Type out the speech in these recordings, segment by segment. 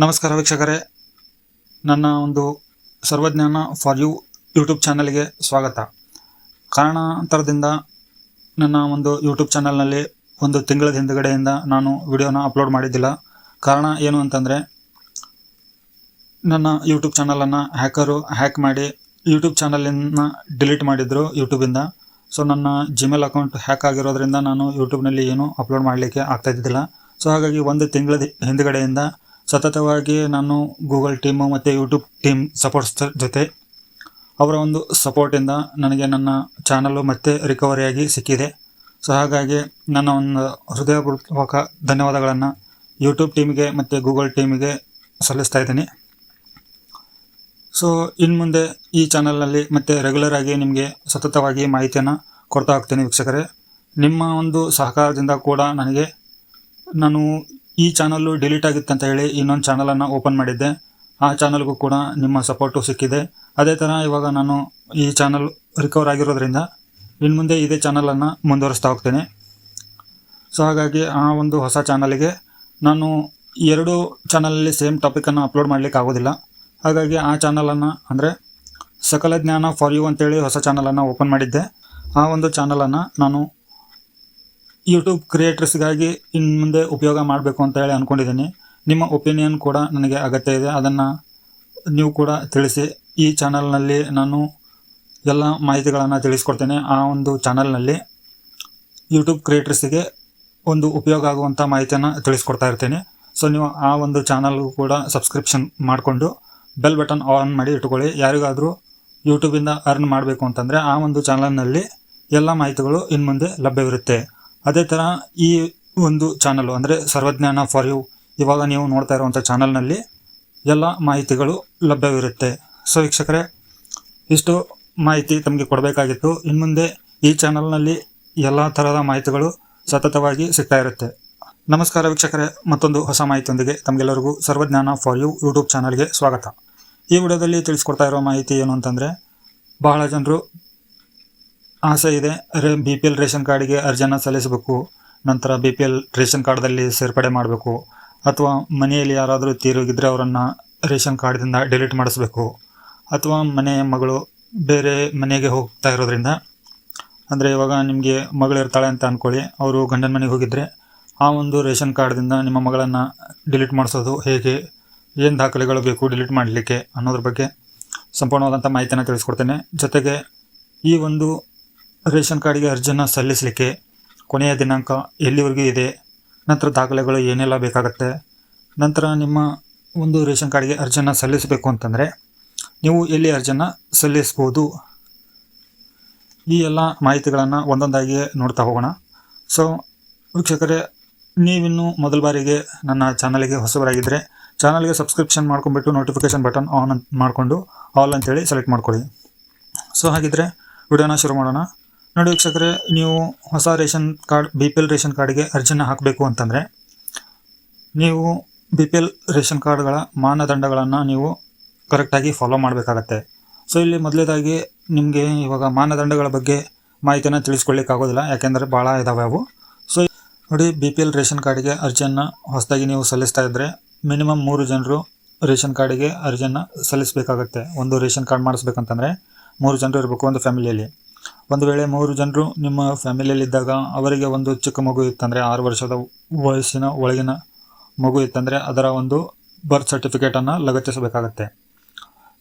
ನಮಸ್ಕಾರ ವೀಕ್ಷಕರೇ. ನನ್ನ ಒಂದು ಸರ್ವಜ್ಞಾನ ಫಾರ್ ಯು ಯೂಟ್ಯೂಬ್ ಚಾನಲ್ಗೆ ಸ್ವಾಗತ. ಕಾರಣಾಂತರದಿಂದ ನನ್ನ ಒಂದು ಯೂಟ್ಯೂಬ್ ಚಾನಲ್ನಲ್ಲಿ ಒಂದು ತಿಂಗಳ ಹಿಂದುಗಡೆಯಿಂದ ನಾನು ವಿಡಿಯೋನ ಅಪ್ಲೋಡ್ ಮಾಡಿದ್ದಿಲ್ಲ. ಕಾರಣ ಏನು ಅಂತಂದರೆ, ನನ್ನ ಯೂಟ್ಯೂಬ್ ಚಾನಲನ್ನು ಹ್ಯಾಕರು ಹ್ಯಾಕ್ ಮಾಡಿ ಯೂಟ್ಯೂಬ್ ಚಾನಲನ್ನು ಡಿಲೀಟ್ ಮಾಡಿದರು ಯೂಟ್ಯೂಬಿಂದ ಸೊ ನನ್ನ ಜಿಮೇಲ್ ಅಕೌಂಟ್ ಹ್ಯಾಕ್ ಆಗಿರೋದ್ರಿಂದ ನಾನು ಯೂಟ್ಯೂಬ್ನಲ್ಲಿ ಏನೂ ಅಪ್ಲೋಡ್ ಮಾಡಲಿಕ್ಕೆ ಆಗ್ತಾ ಇದ್ದಿದ್ದಿಲ್ಲ. ಸೊ ಹಾಗಾಗಿ ಒಂದು ತಿಂಗಳ ಹಿಂದುಗಡೆಯಿಂದ ಸತತವಾಗಿ ನಾನು ಗೂಗಲ್ ಟೀಮು ಮತ್ತು ಯೂಟ್ಯೂಬ್ ಟೀಮ್ ಸಪೋರ್ಟ್ಸ್ ಜೊತೆ ಅವರ ಒಂದು ಸಪೋರ್ಟಿಂದ ನನಗೆ ನನ್ನ ಚಾನಲ್ಲು ಮತ್ತೆ ರಿಕವರಿಯಾಗಿ ಸಿಕ್ಕಿದೆ. ಸೊ ಹಾಗಾಗಿ ನನ್ನ ಒಂದು ಹೃದಯಪೂರ್ವಕ ಧನ್ಯವಾದಗಳನ್ನು ಯೂಟ್ಯೂಬ್ ಟೀಮಿಗೆ ಮತ್ತು ಗೂಗಲ್ ಟೀಮಿಗೆ ಸಲ್ಲಿಸ್ತಾ ಇದ್ದೀನಿ. ಸೊ ಇನ್ನು ಮುಂದೆ ಈ ಚಾನಲ್ನಲ್ಲಿ ಮತ್ತೆ ರೆಗ್ಯುಲರ್ ಆಗಿ ನಿಮಗೆ ಸತತವಾಗಿ ಮಾಹಿತಿಯನ್ನು ಕೊಡ್ತಾ ಹೋಗ್ತೀನಿ ವೀಕ್ಷಕರೇ. ನಿಮ್ಮ ಒಂದು ಸಹಕಾರದಿಂದ ಕೂಡ ನನಗೆ ನಾನು ಈ ಚಾನಲ್ಲು ಡಿಲೀಟ್ ಆಗಿತ್ತು ಅಂತ ಹೇಳಿ ಇನ್ನೊಂದು ಚಾನಲನ್ನು ಓಪನ್ ಮಾಡಿದ್ದೆ. ಆ ಚಾನಲ್ಗೂ ಕೂಡ ನಿಮ್ಮ ಸಪೋರ್ಟು ಸಿಕ್ಕಿದೆ. ಅದೇ ಥರ ಇವಾಗ ನಾನು ಈ ಚಾನಲ್ ರಿಕವರ್ ಆಗಿರೋದ್ರಿಂದ ಇನ್ನು ಮುಂದೆ ಇದೇ ಚಾನಲನ್ನು ಮುಂದುವರಿಸ್ತಾ ಹೋಗ್ತೇನೆ. ಸೊ ಹಾಗಾಗಿ ಆ ಒಂದು ಹೊಸ ಚಾನಲಿಗೆ ನಾನು ಎರಡು ಚಾನಲಲ್ಲಿ ಸೇಮ್ ಟಾಪಿಕನ್ನು ಅಪ್ಲೋಡ್ ಮಾಡಲಿಕ್ಕೆ ಆಗೋದಿಲ್ಲ. ಹಾಗಾಗಿ ಆ ಚಾನಲನ್ನು ಅಂದರೆ ಸಕಲ ಜ್ಞಾನ ಫಾರ್ ಯು ಅಂತೇಳಿ ಹೊಸ ಚಾನಲನ್ನು ಓಪನ್ ಮಾಡಿದ್ದೆ. ಆ ಒಂದು ಚಾನಲನ್ನು ನಾನು ಯೂಟ್ಯೂಬ್ ಕ್ರಿಯೇಟರ್ಸ್ಗಾಗಿ ಇನ್ನು ಮುಂದೆ ಉಪಯೋಗ ಮಾಡಬೇಕು ಅಂತ ಹೇಳಿ ಅಂದ್ಕೊಂಡಿದ್ದೀನಿ ನಿಮ್ಮ ಒಪಿನಿಯನ್ ಕೂಡ ನನಗೆ ಅಗತ್ಯ ಇದೆ. ಅದನ್ನು ನೀವು ಕೂಡ ತಿಳಿಸಿ. ಈ ಚಾನಲ್ನಲ್ಲಿ ನಾನು ಎಲ್ಲ ಮಾಹಿತಿಗಳನ್ನು ತಿಳಿಸ್ಕೊಡ್ತೇನೆ. ಆ ಒಂದು ಚಾನಲ್ನಲ್ಲಿ ಯೂಟ್ಯೂಬ್ ಕ್ರಿಯೇಟರ್ಸಿಗೆ ಒಂದು ಉಪಯೋಗ ಆಗುವಂಥ ಮಾಹಿತಿಯನ್ನು ತಿಳಿಸ್ಕೊಡ್ತಾ ಇರ್ತೇನೆ. ಸೊ ನೀವು ಆ ಒಂದು ಚಾನಲ್ಗೂ ಕೂಡ ಸಬ್ಸ್ಕ್ರಿಪ್ಷನ್ ಮಾಡಿಕೊಂಡು ಬೆಲ್ ಬಟನ್ ಆನ್ ಮಾಡಿ ಇಟ್ಕೊಳ್ಳಿ ಯಾರಿಗಾದರೂ ಯೂಟ್ಯೂಬಿಂದ ಅರ್ನ್ ಮಾಡಬೇಕು ಅಂತಂದರೆ ಆ ಒಂದು ಚಾನಲ್ನಲ್ಲಿ ಎಲ್ಲ ಮಾಹಿತಿಗಳು ಇನ್ನು ಮುಂದೆ ಲಭ್ಯವಿರುತ್ತೆ. ಅದೇ ಥರ ಈ ಒಂದು ಚಾನಲು ಅಂದರೆ ಸರ್ವಜ್ಞಾನ ಫಾರ್ ಯು ಇವಾಗ ನೀವು ನೋಡ್ತಾ ಇರುವಂಥ ಚಾನಲ್ನಲ್ಲಿ ಎಲ್ಲ ಮಾಹಿತಿಗಳು ಲಭ್ಯವಿರುತ್ತೆ. ಸೊ ವೀಕ್ಷಕರೇ, ಇಷ್ಟು ಮಾಹಿತಿ ತಮಗೆ ಕೊಡಬೇಕಾಗಿತ್ತು. ಇನ್ನು ಮುಂದೆ ಈ ಚಾನಲ್ನಲ್ಲಿ ಎಲ್ಲ ಥರದ ಮಾಹಿತಿಗಳು ಸತತವಾಗಿ ಸಿಗ್ತಾ ಇರುತ್ತೆ. ನಮಸ್ಕಾರ ವೀಕ್ಷಕರೇ, ಮತ್ತೊಂದು ಹೊಸ ಮಾಹಿತಿಯೊಂದಿಗೆ ತಮಗೆಲ್ಲರಿಗೂ ಸರ್ವಜ್ಞಾನ ಫಾರ್ ಯು ಯೂಟ್ಯೂಬ್ ಚಾನಲ್ಗೆ ಸ್ವಾಗತ. ಈ ವಿಡಿಯೋದಲ್ಲಿ ತಿಳಿಸ್ಕೊಡ್ತಾ ಇರೋ ಮಾಹಿತಿ ಏನು ಅಂತಂದರೆ, ಬಹಳ ಜನರು ಆಸೆ ಇದೆ. ಬಿ ಪಿ ಎಲ್ ರೇಷನ್ ಕಾರ್ಡಿಗೆ ಅರ್ಜಿಯನ್ನು ಸಲ್ಲಿಸಬೇಕು. ನಂತರ ಬಿ ಪಿ ಎಲ್ ರೇಷನ್ ಕಾರ್ಡ್ದಲ್ಲಿ ಸೇರ್ಪಡೆ ಮಾಡಬೇಕು. ಅಥವಾ ಮನೆಯಲ್ಲಿ ಯಾರಾದರೂ ತೀರೋಗಿದ್ದರೆ ಅವರನ್ನು ರೇಷನ್ ಕಾರ್ಡ್ದಿಂದ ಡಿಲೀಟ್ ಮಾಡಿಸ್ಬೇಕು. ಅಥವಾ ಮನೆಯ ಮಗಳು ಬೇರೆ ಮನೆಗೆ ಹೋಗ್ತಾ ಇರೋದ್ರಿಂದ, ಅಂದರೆ ಇವಾಗ ನಿಮಗೆ ಮಗಳಿರ್ತಾಳೆ ಅಂತ ಅಂದ್ಕೊಳ್ಳಿ ಅವರು ಗಂಡನ ಮನೆಗೆ ಹೋಗಿದ್ದರೆ ಆ ಒಂದು ರೇಷನ್ ಕಾರ್ಡ್ದಿಂದ ನಿಮ್ಮ ಮಗಳನ್ನು ಡಿಲೀಟ್ ಮಾಡಿಸೋದು ಹೇಗೆ? ಏನು ದಾಖಲೆಗಳು ಬೇಕು ಡಿಲೀಟ್ ಮಾಡಲಿಕ್ಕೆ ಅನ್ನೋದ್ರ ಬಗ್ಗೆ ಸಂಪೂರ್ಣವಾದಂಥ ಮಾಹಿತಿಯನ್ನು ತಿಳಿಸ್ಕೊಡ್ತೇನೆ. ಜೊತೆಗೆ ಈ ಒಂದು ರೇಷನ್ ಕಾರ್ಡಿಗೆ ಅರ್ಜಿಯನ್ನು ಸಲ್ಲಿಸಲಿಕ್ಕೆ ಕೊನೆಯ ದಿನಾಂಕ ಎಲ್ಲಿವರೆಗೂ ಇದೆ? ನಂತರ ದಾಖಲೆಗಳು ಏನೆಲ್ಲ ಬೇಕಾಗುತ್ತೆ? ನಂತರ ನಿಮ್ಮ ಒಂದು ರೇಷನ್ ಕಾರ್ಡ್ಗೆ ಅರ್ಜಿಯನ್ನು ಸಲ್ಲಿಸಬೇಕು ಅಂತಂದರೆ ನೀವು ಎಲ್ಲಿ ಅರ್ಜಿಯನ್ನು ಸಲ್ಲಿಸ್ಬೋದು? ಈ ಎಲ್ಲ ಮಾಹಿತಿಗಳನ್ನು ಒಂದೊಂದಾಗಿ ನೋಡ್ತಾ ಹೋಗೋಣ. ಸೊ ವೀಕ್ಷಕರೇ, ನೀವಿನ್ನೂ ಮೊದಲ ಬಾರಿಗೆ ನನ್ನ ಚಾನಲ್ಗೆ ಹೊಸಬರಾಗಿದ್ದರೆ ಚಾನಲ್ಗೆ ಸಬ್ಸ್ಕ್ರಿಪ್ಷನ್ ಮಾಡ್ಕೊಂಬಿಟ್ಟು ನೋಟಿಫಿಕೇಷನ್ ಬಟನ್ ಆನ್ ಅಂತ ಮಾಡಿಕೊಂಡು ಆಲ್ ಅಂತೇಳಿ ಸೆಲೆಕ್ಟ್ ಮಾಡ್ಕೊಳ್ಳಿ. ಸೊ ಹಾಗಿದ್ದರೆ ವಿಡಿಯೋನ ಶುರು ಮಾಡೋಣ. ನೋಡಿ ವೀಕ್ಷಕರೆ, ನೀವು ಹೊಸ ration card, B P L ration ಕಾರ್ಡ್ಗೆ ಅರ್ಜಿನ ಹಾಕಬೇಕು ಅಂತಂದರೆ, ನೀವು ಬಿ ಪಿ ಎಲ್ ರೇಷನ್ ಕಾರ್ಡ್ಗಳ ಮಾನದಂಡಗಳನ್ನು ನೀವು ಕರೆಕ್ಟಾಗಿ ಫಾಲೋ ಮಾಡಬೇಕಾಗತ್ತೆ. ಸೊ ಇಲ್ಲಿ ಮೊದಲೇದಾಗಿ ನಿಮಗೆ ಇವಾಗ ಮಾನದಂಡಗಳ ಬಗ್ಗೆ ಮಾಹಿತಿಯನ್ನು ತಿಳಿಸ್ಕೊಳ್ಳಿಕ್ಕಾಗೋದಿಲ್ಲ ಯಾಕೆಂದರೆ ಭಾಳ ಇದಾವೆ ಅವು. ಸೊ ನೋಡಿ, ಬಿ ಪಿ ಎಲ್ ರೇಷನ್ ಕಾರ್ಡ್ಗೆ ಅರ್ಜಿಯನ್ನು ಹೊಸದಾಗಿ ನೀವು ಸಲ್ಲಿಸ್ತಾ ಇದ್ದರೆ ಮಿನಿಮಮ್ ಮೂರು ಜನರು ರೇಷನ್ ಕಾರ್ಡಿಗೆ ಅರ್ಜಿಯನ್ನು ಸಲ್ಲಿಸಬೇಕಾಗತ್ತೆ. ಒಂದು ರೇಷನ್ ಕಾರ್ಡ್ ಮಾಡಿಸ್ಬೇಕಂತಂದರೆ ಮೂರು ಜನರು ಇರಬೇಕು ಒಂದು ಫ್ಯಾಮಿಲಿಯಲ್ಲಿ ಒಂದು ವೇಳೆ ಮೂರು ಜನರು ನಿಮ್ಮ ಫ್ಯಾಮಿಲಿಯಲ್ಲಿದ್ದಾಗ ಅವರಿಗೆ ಒಂದು ಚಿಕ್ಕ ಮಗು ಇತ್ತಂದರೆ ಆರು ವರ್ಷದ ವಯಸ್ಸಿನ ಒಳಗಿನ ಮಗು ಇತ್ತಂದರೆ ಅದರ ಒಂದು ಬರ್ತ್ ಸರ್ಟಿಫಿಕೇಟನ್ನು ಲಗತ್ತಿಸಬೇಕಾಗತ್ತೆ.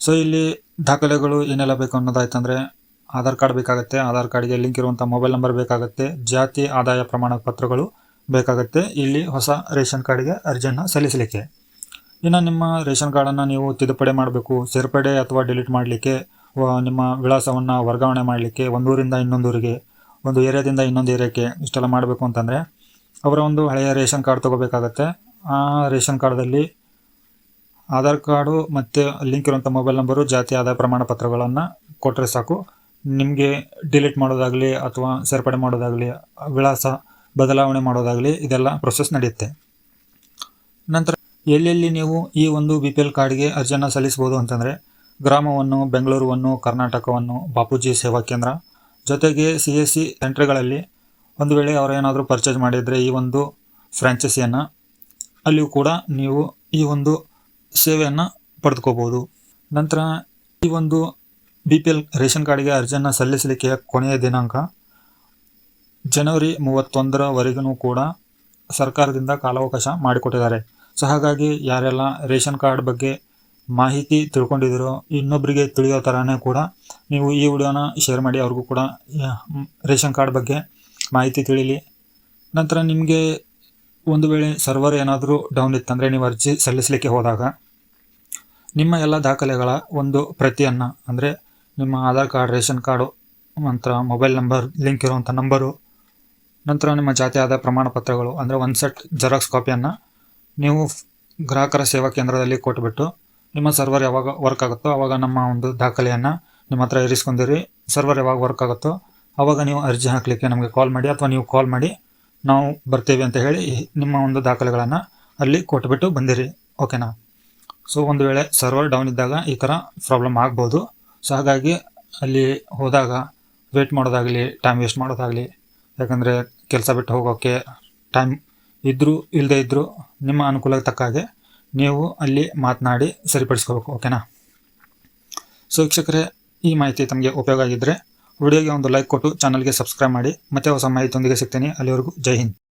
ಸೊ ಇಲ್ಲಿ ದಾಖಲೆಗಳು ಏನೆಲ್ಲ ಬೇಕು ಅನ್ನೋದಾಯ್ತಂದರೆ ಆಧಾರ್ ಕಾರ್ಡ್ ಬೇಕಾಗುತ್ತೆ, ಆಧಾರ್ ಕಾರ್ಡ್ಗೆ ಲಿಂಕ್ ಇರುವಂಥ ಮೊಬೈಲ್ ನಂಬರ್ ಬೇಕಾಗುತ್ತೆ, ಜಾತಿ, ಆದಾಯ ಪ್ರಮಾಣ ಪತ್ರಗಳು ಬೇಕಾಗುತ್ತೆ, ಇಲ್ಲಿ ಹೊಸ ರೇಷನ್ ಕಾರ್ಡ್ಗೆ ಅರ್ಜಿಯನ್ನು ಸಲ್ಲಿಸಲಿಕ್ಕೆ. ಇನ್ನು ನಿಮ್ಮ ರೇಷನ್ ಕಾರ್ಡನ್ನು ನೀವು ತಿದ್ದುಪಡಿ ಮಾಡಬೇಕು, ಸೇರ್ಪಡೆ ಅಥವಾ ಡಿಲೀಟ್ ಮಾಡಲಿಕ್ಕೆ ನಿಮ್ಮ ವಿಳಾಸವನ್ನು ವರ್ಗಾವಣೆ ಮಾಡಲಿಕ್ಕೆ ಒಂದೂರಿಂದ ಇನ್ನೊಂದೂರಿಗೆ, ಒಂದು ಏರಿಯಾದಿಂದ ಇನ್ನೊಂದು ಏರಿಯಾಕ್ಕೆ ಇಷ್ಟೆಲ್ಲ ಮಾಡಬೇಕು ಅಂತಂದರೆ, ಅವರ ಒಂದು ಹಳೆಯ ರೇಷನ್ ಕಾರ್ಡ್ ತೊಗೋಬೇಕಾಗತ್ತೆ. ಆ ರೇಷನ್ ಕಾರ್ಡಲ್ಲಿ ಆಧಾರ್ ಕಾರ್ಡು ಮತ್ತು ಲಿಂಕ್ ಇರುವಂಥ ಮೊಬೈಲ್ ನಂಬರು, ಜಾತಿ, ಆದಾಯ, ಪ್ರಮಾಣ ಪತ್ರಗಳನ್ನು ಕೊಟ್ಟರೆ ಸಾಕು. ನಿಮಗೆ ಡಿಲೀಟ್ ಮಾಡೋದಾಗಲಿ ಅಥವಾ ಸೇರ್ಪಡೆ ಮಾಡೋದಾಗಲಿ, ವಿಳಾಸ ಬದಲಾವಣೆ ಮಾಡೋದಾಗಲಿ ಇದೆಲ್ಲ ಪ್ರೊಸೆಸ್ ನಡೆಯುತ್ತೆ. ನಂತರ ಎಲ್ಲೆಲ್ಲಿ ನೀವು ಈ ಒಂದು ಬಿ ಪಿ ಎಲ್ ಕಾರ್ಡ್ಗೆ ಅರ್ಜಿಯನ್ನು ಸಲ್ಲಿಸ್ಬೋದು ಅಂತಂದರೆ ಗ್ರಾಮವನ್ನು, ಬೆಂಗಳೂರುವನ್ನು, ಕರ್ನಾಟಕವನ್ನು, ಬಾಪೂಜಿ ಸೇವಾ ಕೇಂದ್ರ. ಜೊತೆಗೆ ಸಿ ಎಸ್ ಸಿ ಸೆಂಟ್ರ್ಗಳಲ್ಲಿ ಒಂದು ವೇಳೆ ಅವರೇನಾದರೂ ಪರ್ಚೇಸ್ ಮಾಡಿದರೆ ಈ ಒಂದು ಫ್ರ್ಯಾಂಚೈಸಿಯನ್ನು ಅಲ್ಲಿಯೂ ಕೂಡ ನೀವು ಈ ಒಂದು ಸೇವೆಯನ್ನು ಪಡೆದುಕೋಬೋದು ನಂತರ ಈ ಒಂದು ಬಿ ಪಿ ಎಲ್ ರೇಷನ್ ಕಾರ್ಡ್ಗೆ ಅರ್ಜಿಯನ್ನು ಸಲ್ಲಿಸಲಿಕ್ಕೆ ಕೊನೆಯ ದಿನಾಂಕ ಜನವರಿ ಮೂವತ್ತೊಂದರವರೆಗೂ ಕೂಡ ಸರ್ಕಾರದಿಂದ ಕಾಲಾವಕಾಶ ಮಾಡಿಕೊಟ್ಟಿದ್ದಾರೆ. ಸೊ ಹಾಗಾಗಿ ಯಾರೆಲ್ಲ ರೇಷನ್ ಕಾರ್ಡ್ ಬಗ್ಗೆ ಮಾಹಿತಿ ತಿಳ್ಕೊಂಡಿದ್ದೀರೋ ಇನ್ನೊಬ್ಬರಿಗೆ ತಿಳಿಯೋ ಥರನೇ ಕೂಡ ನೀವು ಈ ವಿಡಿಯೋನ ಶೇರ್ ಮಾಡಿ ಅವ್ರಿಗೂ ಕೂಡ ರೇಷನ್ ಕಾರ್ಡ್ ಬಗ್ಗೆ ಮಾಹಿತಿ ತಿಳಿಲಿ. ನಂತರ ನಿಮಗೆ ಒಂದು ವೇಳೆ ಸರ್ವರ್ ಏನಾದರೂ ಡೌನ್ ಇತ್ತಂದರೆ ನೀವು ಅರ್ಜಿ ಸಲ್ಲಿಸಲಿಕ್ಕೆ ಹೋದಾಗ ನಿಮ್ಮ ಎಲ್ಲ ದಾಖಲೆಗಳ ಒಂದು ಪ್ರತಿಯನ್ನು, ಅಂದರೆ ನಿಮ್ಮ ಆಧಾರ್ ಕಾರ್ಡ್, ರೇಷನ್ ಕಾರ್ಡು, ನಂತರ ಮೊಬೈಲ್ ನಂಬರ್, ಲಿಂಕ್ ಇರುವಂಥ ನಂಬರು, ನಂತರ ನಿಮ್ಮ ಜಾತಿ ಆದ ಪ್ರಮಾಣ ಪತ್ರಗಳು ಅಂದರೆ ಒಂದು ಸೆಟ್ ಜೆರಾಕ್ಸ್ ಕಾಪಿಯನ್ನು ನೀವು ಗ್ರಾಹಕರ ಸೇವಾ ಕೇಂದ್ರದಲ್ಲಿ ಕೊಟ್ಬಿಟ್ಟು ನಿಮ್ಮ ಸರ್ವರ್ ಯಾವಾಗ ವರ್ಕ್ ಆಗುತ್ತೋ ಆವಾಗ ನಮ್ಮ ಒಂದು ದಾಖಲೆಯನ್ನು ನಿಮ್ಮ ಹತ್ರ ಇರಿಸ್ಕೊಂಡಿರಿ. ಸರ್ವರ್ ಯಾವಾಗ ವರ್ಕ್ ಆಗುತ್ತೋ ಆವಾಗ ನೀವು ಅರ್ಜಿ ಹಾಕಲಿಕ್ಕೆ ನಮಗೆ ಕಾಲ್ ಮಾಡಿ ಅಥವಾ ನೀವು ಕಾಲ್ ಮಾಡಿ ನಾವು ಬರ್ತೇವೆ ಅಂತ ಹೇಳಿ ನಿಮ್ಮ ಒಂದು ದಾಖಲೆಗಳನ್ನು ಅಲ್ಲಿ ಕೊಟ್ಬಿಟ್ಟು ಬಂದಿರಿ. ಓಕೆನಾ ಸೊ ಒಂದು ವೇಳೆ ಸರ್ವರ್ ಡೌನ್ ಇದ್ದಾಗ ಈ ಥರ ಪ್ರಾಬ್ಲಮ್ ಆಗ್ಬೋದು. ಸೊ ಹಾಗಾಗಿ ಅಲ್ಲಿ ಹೋದಾಗ ವೇಟ್ ಮಾಡೋದಾಗಲಿ ಟೈಮ್ ವೇಸ್ಟ್ ಮಾಡೋದಾಗಲಿ, ಯಾಕಂದರೆ ಕೆಲಸ ಬಿಟ್ಟು ಹೋಗೋಕ್ಕೆ ಟೈಮ್ ಇದ್ದರೂ ಇಲ್ಲದೇ ಇದ್ದರೂ ನಿಮ್ಮ ಅನುಕೂಲಕ್ಕೆ ತಕ್ಕ ಹಾಗೆ ನೀವು ಅಲ್ಲಿ ಮಾತನಾಡಿ ಸರಿಪಡಿಸ್ಕೋಬೇಕು, ಓಕೆನಾ? ಸೊ ವೀಕ್ಷಕರೇ, ಈ ಮಾಹಿತಿ ತಮಗೆ ಉಪಯೋಗ ಆಗಿದ್ದರೆ ವಿಡಿಯೋಗೆ ಒಂದು ಲೈಕ್ ಕೊಟ್ಟು ಚಾನಲ್ಗೆ ಸಬ್ಸ್ಕ್ರೈಬ್ ಮಾಡಿ. ಮತ್ತೆ ಹೊಸ ಮಾಹಿತಿಯೊಂದಿಗೆ ಸಿಗ್ತೀನಿ. ಅಲ್ಲಿವರೆಗೂ ಜೈ ಹಿಂದ್.